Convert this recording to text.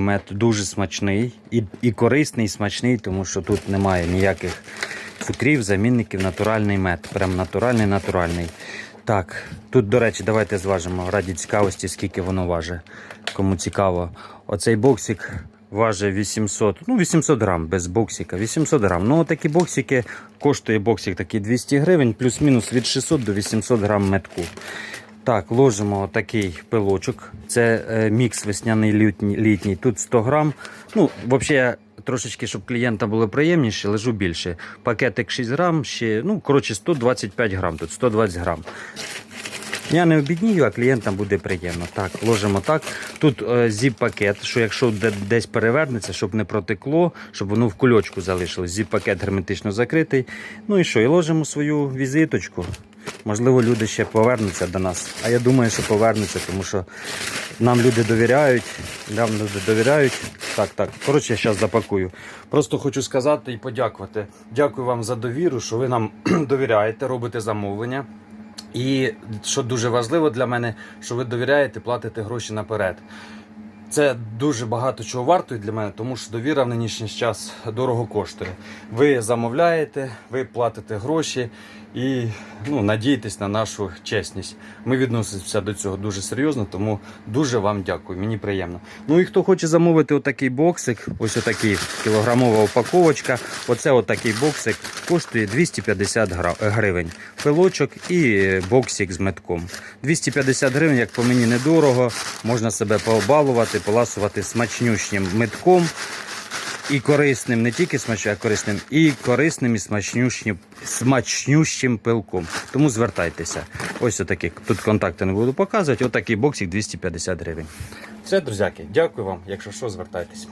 Мед дуже смачний і, і корисний, і смачний, тому що тут немає ніяких цукрів, замінників, натуральний мед. Прям натуральний, натуральний. Так, тут, до речі, давайте зважимо раді цікавості, скільки воно важить. Кому цікаво. Оцей боксик важить 800, ну 800 грам без боксика. 800 грам. Ну, такі боксики коштує боксик такий 200 гривень, плюс-мінус від 600 до 800 грам метку. Так, ложимо такий пилочок. Це е, мікс весняний літній, літній. Тут 100 грам. Ну, взагалі, я трошечки, щоб клієнта було приємніше, лежу більше. Пакетик 6 грам, ще, ну, коротше, 125 грам, тут 120 грам. Я не обіднію, а клієнтам буде приємно. Так, ложимо так. Тут е, зіп-пакет, що якщо де- десь перевернеться, щоб не протекло, щоб воно в кульочку залишилось. Зіп-пакет герметично закритий. Ну і що? І ложимо свою візиточку. Можливо, люди ще повернуться до нас. А я думаю, що повернуться, тому що нам люди довіряють. Нам люди довіряють. Так, так. Коротше, я зараз запакую. Просто хочу сказати і подякувати. Дякую вам за довіру, що ви нам довіряєте, робите замовлення. І що дуже важливо для мене, що ви довіряєте, платите гроші наперед. Це дуже багато чого вартує для мене, тому що довіра в нинішній час дорого коштує. Ви замовляєте, ви платите гроші і ну, надієтесь на нашу чесність. Ми відносимося до цього дуже серйозно, тому дуже вам дякую. Мені приємно. Ну і хто хоче замовити отакий боксик, ось отакий кілограмова упаковочка. Оце отакий боксик коштує 250 гра- гривень. Пилочок і боксик з метком. 250 гривень, як по мені недорого, можна себе побалувати, поласувати смачнющим метком. І корисним, не тільки смачним, а корисним, і корисним і смачнющим, смачнющим пилком. Тому звертайтеся. Ось отакі. Тут контакти не буду показувати. Отакий боксик 250 гривень. Все, друзяки, дякую вам. Якщо що, звертайтеся.